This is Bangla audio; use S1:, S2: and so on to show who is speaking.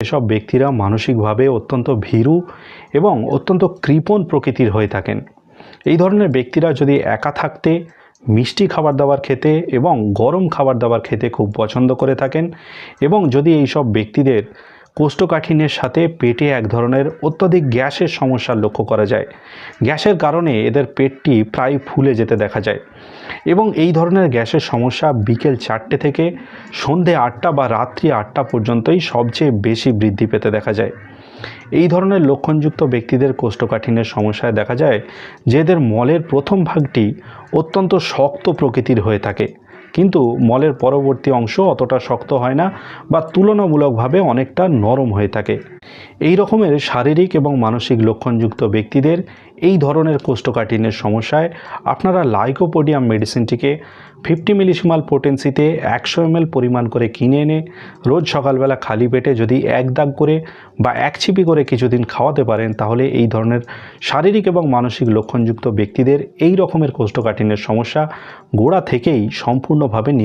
S1: এসব ব্যক্তিরা মানসিকভাবে অত্যন্ত ভীরু এবং অত্যন্ত কৃপণ প্রকৃতির হয়ে থাকেন। এই ধরনের ব্যক্তিরা যদি একা থাকতে, মিষ্টি খাবার দাবার খেতে এবং গরম খাবার দাবার খেতে খুব পছন্দ করে থাকেন এবং যদি এই সব ব্যক্তিদের কোষ্ঠকাঠিন্যের সাথে পেটে এক ধরনের অত্যধিক গ্যাসের সমস্যা লক্ষ্য করা যায়। গ্যাসের কারণে এদের পেটটি প্রায় ফুলে যেতে দেখা যায় এবং এই ধরনের গ্যাসের সমস্যা বিকেল চারটে থেকে সন্ধে আটটা বা রাত্রি আটটা পর্যন্তই সবচেয়ে বেশি বৃদ্ধি পেতে দেখা যায়। এই ধরনের লক্ষণযুক্ত ব্যক্তিদের কোষ্ঠকাঠিন্যের সমস্যায় দেখা যায় যে এদের মলের প্রথম ভাগটি অত্যন্ত শক্ত প্রকৃতির হয়ে থাকে। কিন্তু মলের পরবর্তী অংশ অতটা শক্ত হয় না বা তুলনামূলকভাবে অনেকটা নরম হয়ে থাকে। এই রকমের শারীরিক এবং মানসিক লক্ষণযুক্ত ব্যক্তিদের এই ধরনের কোষ্ঠকাঠিন্যের সমস্যায় আপনারা লাইকোপোডিয়াম মেডিসিনটিকে ফিফটি মিলিসিমাল পোটেন্সিতে একশো এমএল পরিমাণ করে কিনে এনে রোজ সকালবেলা খালি পেটে যদি এক দাগ করে বা এক ছিপি করে কিছুদিন খাওয়াতে পারেন, তাহলে এই ধরনের শারীরিক এবং মানসিক লক্ষণযুক্ত ব্যক্তিদের এই রকমের কোষ্ঠকাঠিন্যের সমস্যা গোড়া থেকেই সম্পূর্ণভাবে